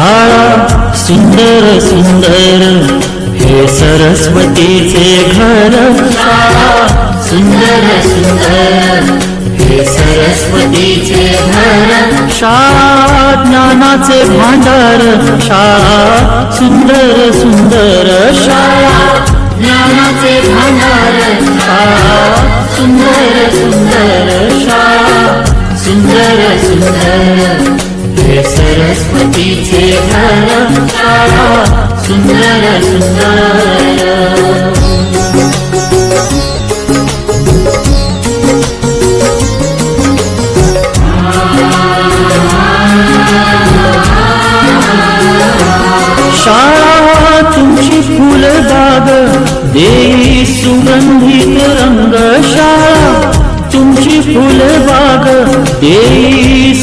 शाळा सुंदर सुंदर हे सरस्वतीचे घर शाळा. सुंदर सुंदर हे सरस्वतीचे घर शाळा. ज्ञानाचे भांडार शाळा. सुंदर सुंदर शाळा. ज्ञानाचे भांडार शाळा. सुंदर सुंदर शाळा. सुंदर सुंदर. सरस्वतीचे घर सुंदर सुंदर. तुमची फुलबाग देई सुगंधित रंग शाळा तुमची फुलबाग देई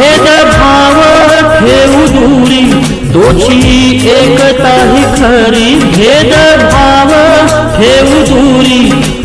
भेदभाव ठेवू दूरी. दोषी एकता ही खरी. भेदभाव ठेवू दूरी.